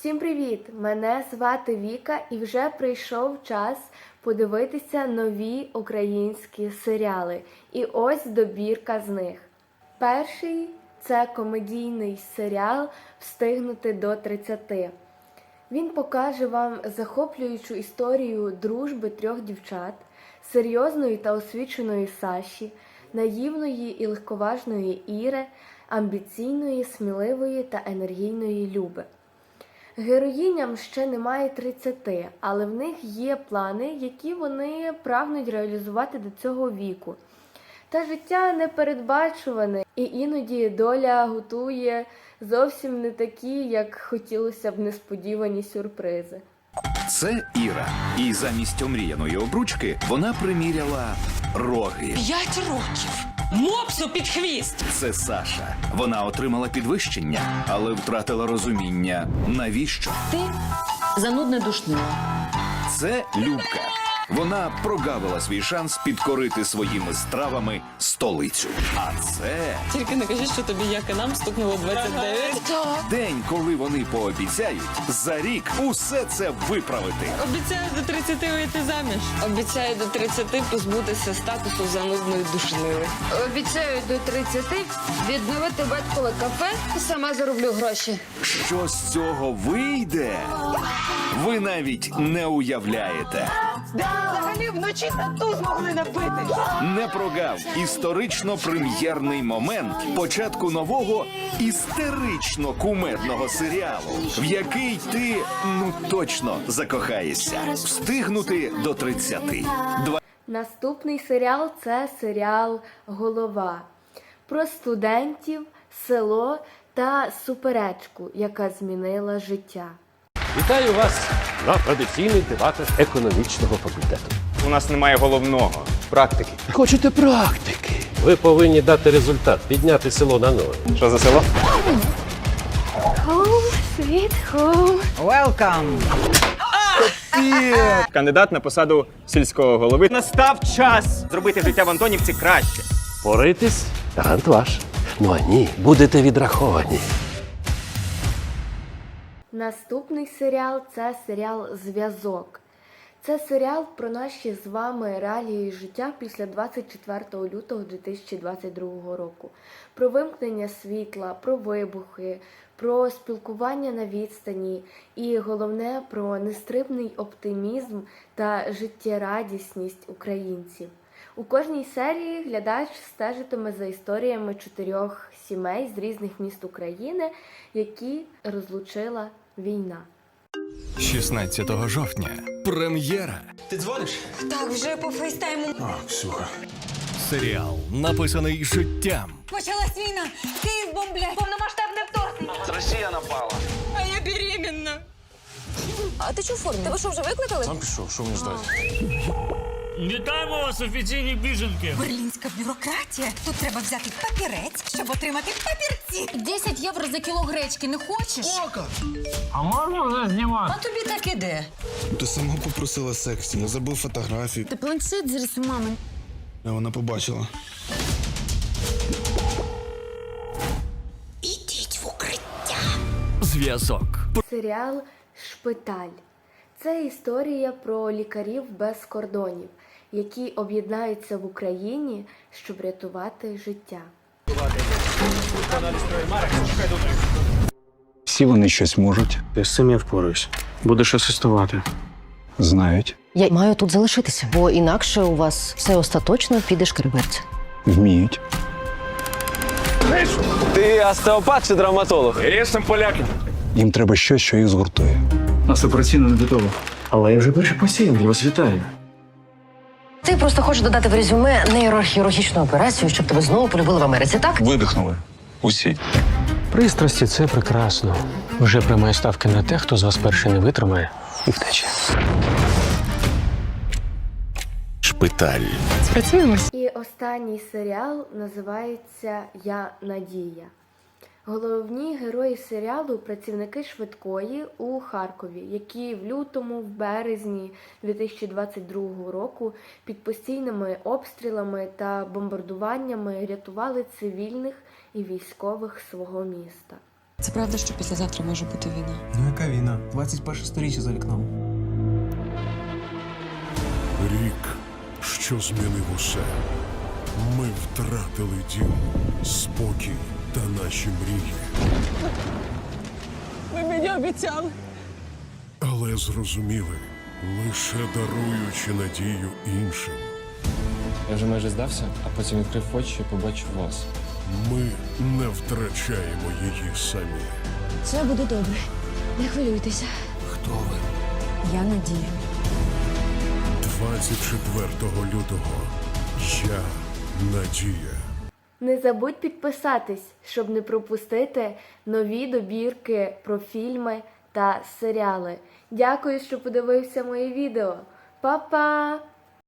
Всім привіт! Мене звати Віка і вже прийшов час подивитися нові українські серіали. І ось добірка з них. Перший це комедійний серіал Встигнути до 30. Він покаже вам захоплюючу історію дружби трьох дівчат, серйозної та освіченої Саші, наївної і легковажної Іри, амбіційної, сміливої та енергійної Люби. Героїням ще немає 30, але в них є плани, які вони прагнуть реалізувати до цього віку. Та життя непередбачуване, і іноді доля готує зовсім не такі, як хотілося б несподівані сюрпризи. Це Іра. І замість омріяної обручки вона приміряла роги. П'ять років. Мопсу під хвіст. Це Саша. Вона отримала підвищення, але втратила розуміння. Навіщо? Ти занудне душнило. Це Любка. Вона прогавила свій шанс підкорити своїми стравами столицю. А це Тільки не кажи, що тобі, як і нам, стукнуло 29. день, коли вони пообіцяють за рік усе це виправити. Обіцяю до 30 вийти заміж. Обіцяю до 30 позбутися статусу занудної душнили. Обіцяю до 30 відновити батькове кафе, сама зароблю гроші. Що з цього вийде? Ви навіть не уявляєте. Взагалі вночі тату змогли набити. Не прогав історично прем'єрний момент початку нового істерично кумедного серіалу, в який ти ну точно закохаєшся. Встигнути до 30. Два Наступний серіал це серіал Голова про студентів, село та суперечку, яка змінила життя. Вітаю вас на традиційних дебатах економічного факультету. У нас немає головного практики. Хочете практики? Ви повинні дати результат, підняти село на ноги. Що за село? Home, sweet home. Кандидат на посаду сільського голови. Настав час зробити життя в Антонівці краще. Поритись талант ваш. Ну а ні, будете відраховані. Наступний серіал це серіал Зв'язок. Це серіал про наші з вами реалії життя після 24 лютого 2022 року. Про вимкнення світла, про вибухи, про спілкування на відстані і головне про нестримний оптимізм та життєрадісність українців. У кожній серії глядач стежитиме за історіями чотирьох сімей з різних міст України, які розлучила війна. 16 жовтня. Прем'єра. Ти дзвониш? Так, вже по фейстайму. Серіал, написаний життям. Почалась війна. Київ бомблять. Повномасштабне вторгнення. Росія напала. А я беременна. А ти чого в формі? Тебе що, вже викликали? Вітаємо вас, офіційні біженки! Берлінська бюрократія. Тут треба взяти папірець, щоб отримати папірці. 10 євро за кіло гречки не хочеш? А можна вже знімати? А тобі так іде. Ти сама попросила сексі, я забув фотографію. Ти планшет зараз у мами. А Вона побачила. Ідіть в укриття. Зв'язок. Серіал Шпиталь. Це історія про лікарів без кордонів, які об'єднаються в Україні, щоб рятувати життя. Всі вони щось можуть, Я з цим я впораюсь. Будеш асистувати. знають, Я маю тут залишитися, бо інакше у вас все остаточно піде шкереберть. вміють. Ти остеопат чи травматолог? Рішим полякам. Їм треба щось, що їх згуртує. Нас операційно не готово. Але я вже перший пацієнт, я вас вітаю. Ти просто хочеш додати в резюме нейрохірургічну операцію, щоб тебе знову полюбили в Америці, так? Видихнули. Усі. Пристрасті це прекрасно. Вже приймає ставки на те, хто з вас перший не витримає і втече. Шпиталь. Спрацюємось. І останній серіал називається Я Надія. Головні герої серіалу працівники швидкої у Харкові, які в лютому, в березні 2022 року під постійними обстрілами та бомбардуваннями рятували цивільних і військових свого міста. Це правда, що післязавтра може бути війна. Ну яка війна? 21 сторіччя за вікном. Рік, що змінив усе. Ми втратили дім, спокій та наші мрії. Ви мені обіцяли. Але зрозуміли, лише даруючи надію іншим. Я вже майже здався, а потім відкрив очі і побачив вас. Ми не втрачаємо її самі. Все буде добре. Не хвилюйтеся. Хто ви? Я надію. 24 лютого. Я надія. Не забудь підписатись, щоб не пропустити нові добірки про фільми та серіали. Дякую, що подивився моє відео. Па-па!